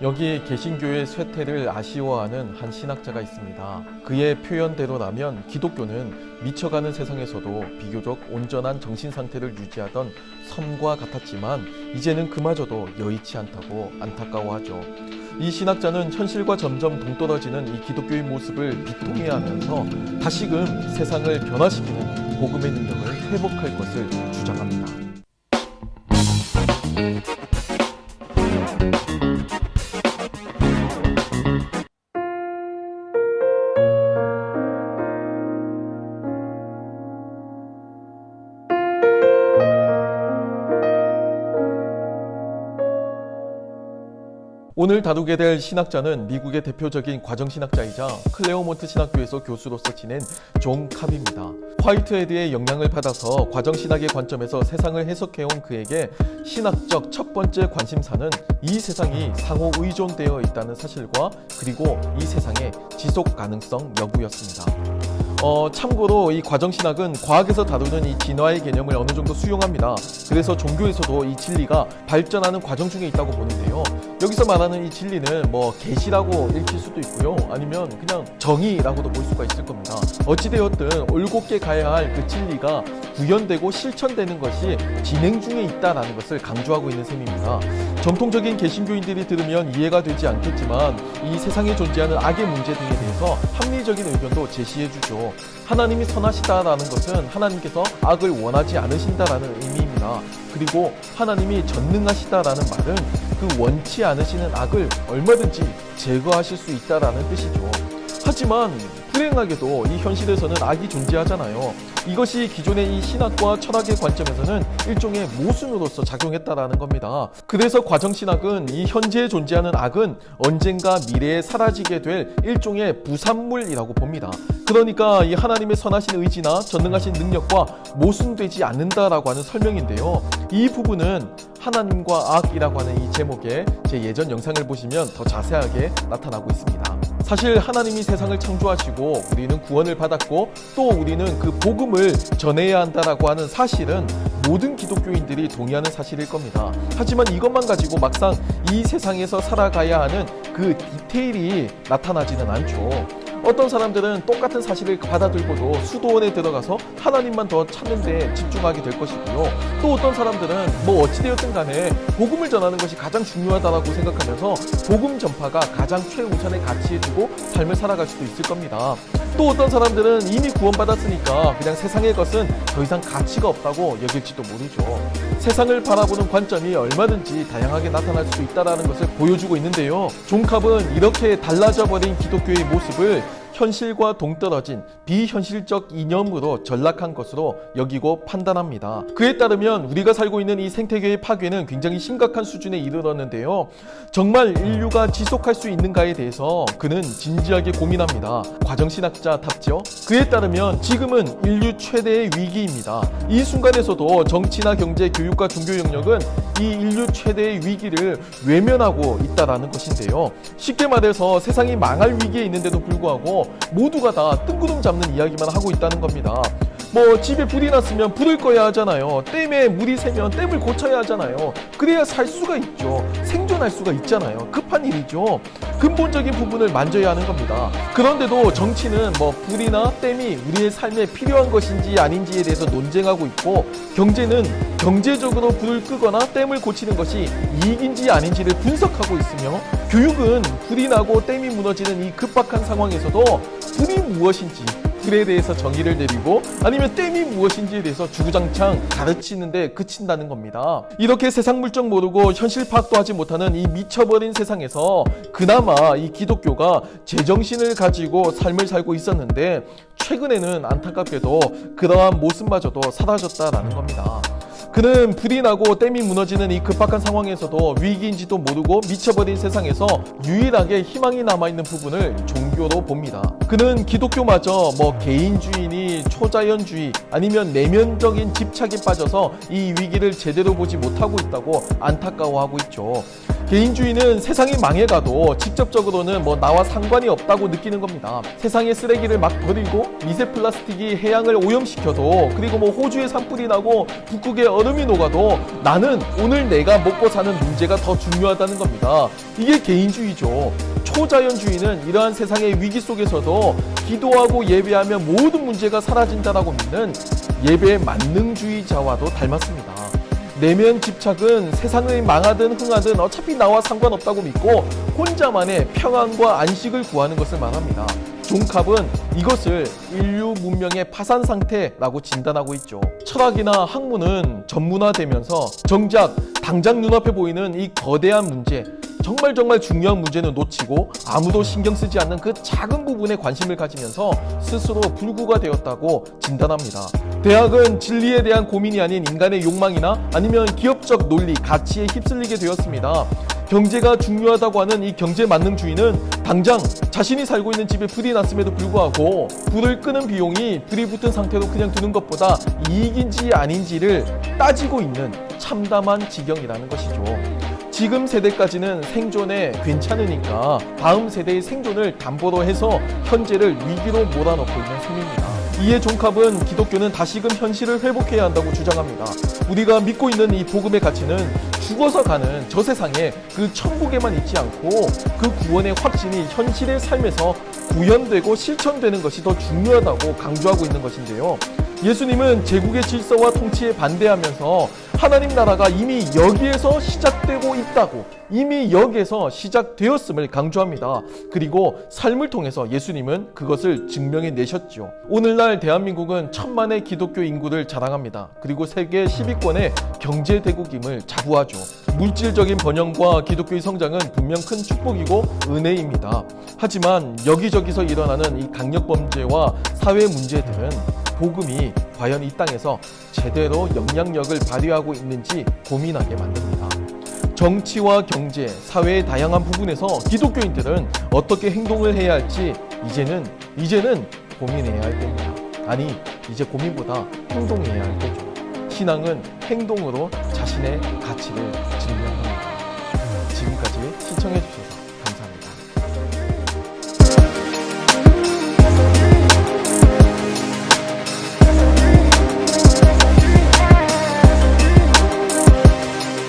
여기 개신교의 쇠퇴를 아쉬워하는 한 신학자가 있습니다. 그의 표현대로라면 기독교는 미쳐가는 세상에서도 비교적 온전한 정신 상태를 유지하던 섬과 같았지만 이제는 그마저도 여의치 않다고 안타까워하죠. 이 신학자는 현실과 점점 동떨어지는 이 기독교의 모습을 비통해 하면서 다시금 세상을 변화시키는 복음의 능력을 회복할 것을 주장합니다. 오늘 다루게 될 신학자는 미국의 대표적인 과정신학자이자 클레어몬트 신학교에서 교수로서 지낸 존 캅입니다. 화이트헤드의 영향을 받아서 과정신학의 관점에서 세상을 해석해온 그에게 신학적 첫 번째 관심사는 이 세상이 상호 의존되어 있다는 사실과 그리고 이 세상의 지속 가능성 여부였습니다. 어, 참고로 이 과정신학은 과학에서 다루는 이 진화의 개념을 어느 정도 수용합니다. 그래서 종교에서도 이 진리가 발전하는 과정 중에 있다고 보는데요. 여기서 말하는 이 진리는 뭐 계시라고 읽힐 수도 있고요. 아니면 그냥 정의라고도 볼 수가 있을 겁니다. 어찌되었든 올곧게 가야 할 그 진리가 구현되고 실천되는 것이 진행 중에 있다라는 것을 강조하고 있는 셈입니다. 정통적인 개신교인들이 들으면 이해가 되지 않겠지만 이 세상에 존재하는 악의 문제 등에 대해서 합리적인 의견도 제시해 주죠. 하나님이 선하시다라는 것은 하나님께서 악을 원하지 않으신다라는 의미입니다. 그리고 하나님이 전능하시다라는 말은 그 원치 않으시는 악을 얼마든지 제거하실 수 있다라는 뜻이죠. 하지만 불행하게도 이 현실에서는 악이 존재하잖아요. 이것이 기존의 이 신학과 철학의 관점에서는 일종의 모순으로서 작용했다라는 겁니다. 그래서 과정신학은 이 현재에 존재하는 악은 언젠가 미래에 사라지게 될 일종의 부산물이라고 봅니다. 그러니까 이 하나님의 선하신 의지나 전능하신 능력과 모순되지 않는다라고 하는 설명인데요. 이 부분은 하나님과 악이라고 하는 이 제목의 제 예전 영상을 보시면 더 자세하게 나타나고 있습니다. 사실 하나님이 세상을 창조하시고 우리는 구원을 받았고 또 우리는 그 복음을 전해야 한다라고 하는 사실은 모든 기독교인들이 동의하는 사실일 겁니다. 하지만 이것만 가지고 막상 이 세상에서 살아가야 하는 그 디테일이 나타나지는 않죠. 어떤 사람들은 똑같은 사실을 받아들고도 수도원에 들어가서 하나님만 더 찾는 데 집중하게 될 것이고요. 또 어떤 사람들은 뭐 어찌되었든 간에 복음을 전하는 것이 가장 중요하다라고 생각하면서 복음 전파가 가장 최우선의 가치에 두고 삶을 살아갈 수도 있을 겁니다. 또 어떤 사람들은 이미 구원받았으니까 그냥 세상의 것은 더 이상 가치가 없다고 여길지도 모르죠. 세상을 바라보는 관점이 얼마든지 다양하게 나타날 수 있다는 것을 보여주고 있는데요. 종캅은 이렇게 달라져 버린 기독교의 모습을 현실과 동떨어진 비현실적 이념으로 전락한 것으로 여기고 판단합니다. 그에 따르면 우리가 살고 있는 이 생태계의 파괴는 굉장히 심각한 수준에 이르렀는데요. 정말 인류가 지속할 수 있는가에 대해서 그는 진지하게 고민합니다. 과정신학자답죠. 그에 따르면 지금은 인류 최대의 위기입니다. 이 순간에서도 정치나 경제, 교육과 종교 영역은 이 인류 최대의 위기를 외면하고 있다라는 것인데요. 쉽게 말해서 세상이 망할 위기에 있는데도 불구하고 모두가 다 뜬구름 잡는 이야기만 하고 있다는 겁니다. 뭐 집에 불이 났으면 불을 꺼야 하잖아요. 댐에 물이 새면 댐을 고쳐야 하잖아요. 그래야 살 수가 있죠. 생존할 수가 있잖아요. 급한 일이죠. 근본적인 부분을 만져야 하는 겁니다. 그런데도 정치는 뭐 불이나 댐이 우리의 삶에 필요한 것인지 아닌지에 대해서 논쟁하고 있고 경제는 경제적으로 불을 끄거나 댐을 고치는 것이 이익인지 아닌지를 분석하고 있으며 교육은 불이 나고 댐이 무너지는 이 급박한 상황에서도 불이 무엇인지 불에 대해서 정의를 내리고 아니면 댐이 무엇인지에 대해서 주구장창 가르치는데 그친다는 겁니다. 이렇게 세상 물정 모르고 현실 파악도 하지 못하는 이 미쳐버린 세상에서 그나마 이 기독교가 제정신을 가지고 삶을 살고 있었는데 최근에는 안타깝게도 그러한 모습마저도 사라졌다라는 겁니다. 그는 불이 나고 댐이 무너지는 이 급박한 상황에서도 위기인지도 모르고 미쳐버린 세상에서 유일하게 희망이 남아있는 부분을 종교로 봅니다. 그는 기독교마저 뭐 개인주의니 초자연주의 아니면 내면적인 집착에 빠져서 이 위기를 제대로 보지 못하고 있다고 안타까워하고 있죠. 개인주의는 세상이 망해가도 직접적으로는 뭐 나와 상관이 없다고 느끼는 겁니다. 세상의 쓰레기를 막 버리고 미세 플라스틱이 해양을 오염시켜도 그리고 뭐 호주에 산불이 나고 북극에 얼음이 녹아도 나는 오늘 내가 먹고 사는 문제가 더 중요하다는 겁니다. 이게 개인주의죠. 초자연주의는 이러한 세상의 위기 속에서도 기도하고 예배하면 모든 문제가 사라진다라고 믿는 예배 만능주의자와도 닮았습니다. 내면 집착은 세상을 망하든 흥하든 어차피 나와 상관없다고 믿고 혼자만의 평안과 안식을 구하는 것을 말합니다. 종캅은 이것을 인류 문명의 파산 상태라고 진단하고 있죠. 철학이나 학문은 전문화되면서 정작 당장 눈앞에 보이는 이 거대한 문제, 정말 정말 중요한 문제는 놓치고 아무도 신경 쓰지 않는 그 작은 부분에 관심을 가지면서 스스로 불구가 되었다고 진단합니다. 대학은 진리에 대한 고민이 아닌 인간의 욕망이나 아니면 기업적 논리, 가치에 휩쓸리게 되었습니다. 경제가 중요하다고 하는 이 경제 만능주의는 당장 자신이 살고 있는 집에 불이 났음에도 불구하고 불을 끄는 비용이 불이 붙은 상태로 그냥 두는 것보다 이익인지 아닌지를 따지고 있는 참담한 지경이라는 것이죠. 지금 세대까지는 생존에 괜찮으니까 다음 세대의 생존을 담보로 해서 현재를 위기로 몰아넣고 있는 셈입니다. 이에 종캅은 기독교는 다시금 현실을 회복해야 한다고 주장합니다. 우리가 믿고 있는 이 복음의 가치는 죽어서 가는 저 세상에 그 천국에만 있지 않고 그 구원의 확신이 현실의 삶에서 구현되고 실천되는 것이 더 중요하다고 강조하고 있는 것인데요. 예수님은 제국의 질서와 통치에 반대하면서 하나님 나라가 이미 여기에서 시작되고 있다고 이미 여기에서 시작되었음을 강조합니다. 그리고 삶을 통해서 예수님은 그것을 증명해 내셨죠. 오늘날 대한민국은 천만의 기독교 인구를 자랑합니다. 그리고 세계 10위권의 경제 대국임을 자부하죠. 물질적인 번영과 기독교의 성장은 분명 큰 축복이고 은혜입니다. 하지만 여기저기서 일어나는 이 강력 범죄와 사회 문제들은 복음이 과연 이 땅에서 제대로 영향력을 발휘하고 있는지 고민하게 만듭니다. 정치와 경제, 사회의 다양한 부분에서 기독교인들은 어떻게 행동을 해야 할지 이제는 이제는 고민해야 할 때입니다. 아니, 이제 고민보다 행동해야 할 때죠. 신앙은 행동으로 자신의 가치를 증명합니다. 지금까지 시청해 주셔서